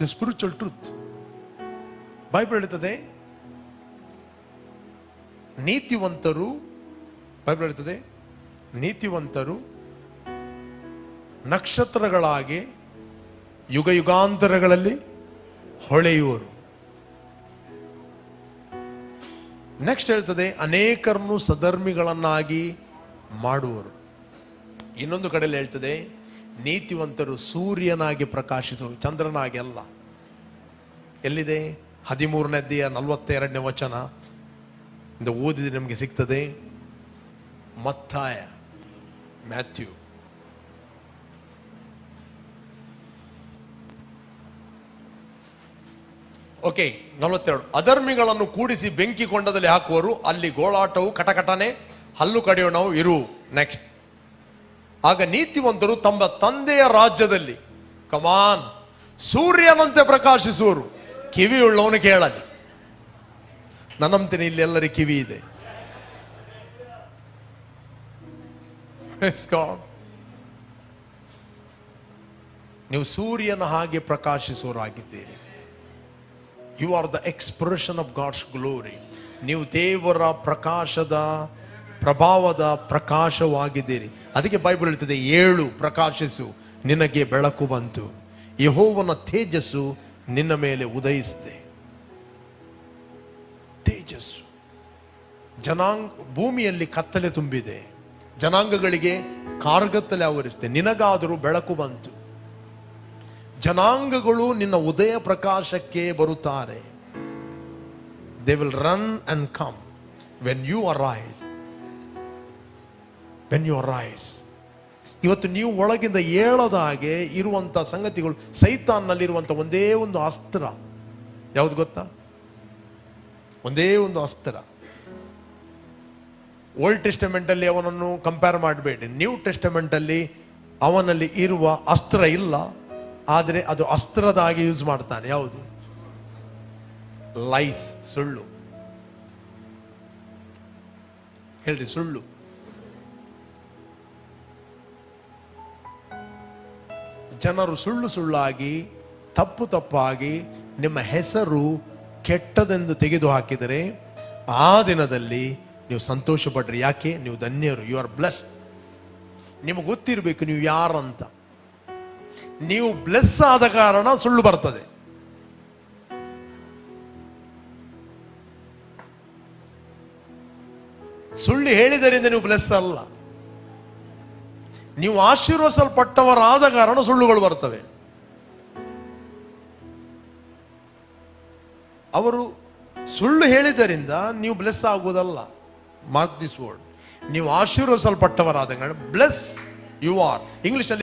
The spiritual truth Bible ಹೇಳ್ತದೆ, ನೀತಿವಂತರು Bible ಹೇಳ್ತದೆ, ನೀತಿವಂತರು ನಕ್ಷತ್ರಗಳಾಗಿ ಯುಗ ಯುಗಾಂತರಗಳಲ್ಲಿ ಹೊಳೆಯುವರು. ನೆಕ್ಸ್ಟ್ ಹೇಳ್ತದೆ, ಅನೇಕರನ್ನು ಸಧರ್ಮಿಗಳನ್ನಾಗಿ ಮಾಡುವರು. ಇನ್ನೊಂದು ಕಡೆಯಲ್ಲಿ ಹೇಳ್ತದೆ ನೀತಿವಂತರು ಸೂರ್ಯನಾಗಿ ಪ್ರಕಾಶಿಸು ಚಂದ್ರನಾಗಿ ಅಲ್ಲ. ಎಲ್ಲಿದೆ? ಹದಿಮೂರನೇದೆಯ ನಲವತ್ತೆರಡನೇ ವಚನ. ಇಂದ ಓದಿದ್ರೆ ನಮಗೆ ಸಿಗ್ತದೆ. ಮತ್ತಾಯ, ಮ್ಯಾಥ್ಯೂ. ಓಕೆ, ನಲವತ್ತೆರಡು. ಅಧರ್ಮಿಗಳನ್ನು ಕೂಡಿಸಿ ಬೆಂಕಿ ಕೊಂಡದಲ್ಲಿ ಹಾಕುವರು, ಅಲ್ಲಿ ಗೋಳಾಟವು ಕಟಕಟನೆ, ಹಲ್ಲು ಕಡಿಯೋಣವು ಇರು. ನೆಕ್ಸ್ಟ್ ಆಗ ನೀತಿವಂತರು ತಮ್ಮ ತಂದೆಯ ರಾಜ್ಯದಲ್ಲಿ ಕಮಾನ್ ಸೂರ್ಯನಂತೆ ಪ್ರಕಾಶಿಸುವರು. ಕಿವಿಯುಳ್ಳವನು ಕೇಳಲಿ. ನನ್ನಂತಿನ ಇಲ್ಲಿ ಎಲ್ಲರಿಗೆ ಕಿವಿ ಇದೆ. ನೀವು ಸೂರ್ಯನ ಹಾಗೆ ಪ್ರಕಾಶಿಸುವರಾಗಿದ್ದೀರಿ you are the expression of God's glory ನೀವು ದೇವರ ಪ್ರಕಾಶದ ಪ್ರಭಾವದ ಪ್ರಕಾಶವಾಗಿದ್ದೀರಿ. ಅದಕ್ಕೆ ಬೈಬಲ್ ಹೇಳ್ತದೆ, ಏಳು ಪ್ರಕಾಶಿಸು, ನಿನಗೆ ಬೆಳಕು ಬಂತು. ಯಹೋವನ ತೇಜಸ್ಸು ನಿನ್ನ ಮೇಲೆ ಉದಯಿಸಿದೆ. ತೇಜಸ್ಸು. ಜನಾಂಗ, ಭೂಮಿಯಲ್ಲಿ ಕತ್ತಲೆ ತುಂಬಿದೆ. ಜನಾಂಗಗಳಿಗೆ ಕಾರ್ಗತ್ತಲೆ ಆವರಿಸಿದೆ. ನಿನಗಾದರೂ ಬೆಳಕು ಬಂತು. ಜನಾಂಗಗಳು ನಿನ್ನ ಉದಯ ಪ್ರಕಾಶಕ್ಕೆ ಬರುತ್ತಾರೆ. They will run and come when you arise when you rise ಇವತ್ತು ನೀವು ಒಳಗಿಂದ ಏಳದ ಹಾಗೆ ಇರುವಂತ ಸಂಗತಿಗಳು ಸೈತಾನ್ನಲ್ಲಿರುವಂಥ ಒಂದೇ ಒಂದು ಅಸ್ತ್ರ. ಯಾವುದು ಗೊತ್ತಾ? ಒಂದೇ ಒಂದು ಅಸ್ತ್ರ. ಓಲ್ಡ್ ಟೆಸ್ಟಮೆಂಟಲ್ಲಿ ಅವನನ್ನು ಕಂಪೇರ್ ಮಾಡಬೇಡಿ. ನ್ಯೂ ಟೆಸ್ಟಮೆಂಟಲ್ಲಿ ಅವನಲ್ಲಿ ಇರುವ ಅಸ್ತ್ರ ಇಲ್ಲ. ಆದರೆ ಅದು ಅಸ್ತ್ರದ ಹಾಗೆ ಯೂಸ್ ಮಾಡ್ತಾನೆ. ಯಾವುದು? ಲೈಸ್ ಸುಳ್ಳು. ಹೇಳ್ರಿ, ಸುಳ್ಳು. ಜನರು ಸುಳ್ಳು ಸುಳ್ಳಾಗಿ, ತಪ್ಪು ತಪ್ಪಾಗಿ ನಿಮ್ಮ ಹೆಸರು ಕೆಟ್ಟದೆಂದು ತೆಗೆದು ಹಾಕಿದರೆ ಆ ದಿನದಲ್ಲಿ ನೀವು ಸಂತೋಷ ಪಡ್ರಿ ಯಾಕೆ? ನೀವು ಧನ್ಯರು. ಯು ಆರ್ ಬ್ಲಸ್ ನಿಮಗೆ ಗೊತ್ತಿರಬೇಕು ನೀವು ಯಾರಂತ. ನೀವು ಬ್ಲೆಸ್ ಆದ ಕಾರಣ ಸುಳ್ಳು ಬರ್ತದೆ. ಸುಳ್ಳು ಹೇಳಿದರಿಂದ ನೀವು ಬ್ಲೆಸ್ ಅಲ್ಲ. ನೀವು ಆಶೀರ್ವಸಲ್ಪಟ್ಟವರಾದ ಕಾರಣ ಸುಳ್ಳುಗಳು ಬರ್ತವೆ. ಅವರು ಸುಳ್ಳು ಹೇಳಿದರಿಂದ ನೀವು ಬ್ಲೆಸ್ ಆಗುವುದಲ್ಲ. ಮಾರ್ಕ್ ದಿಸ್ ವರ್ಡ್ ನೀವು ಆಶೀರ್ವಸಲ್ಪಟ್ಟವರಾದ ಕಾರಣ ಬ್ಲೆಸ್ ಯು ಆರ್ ಇಂಗ್ಲಿಷಲ್ಲಿ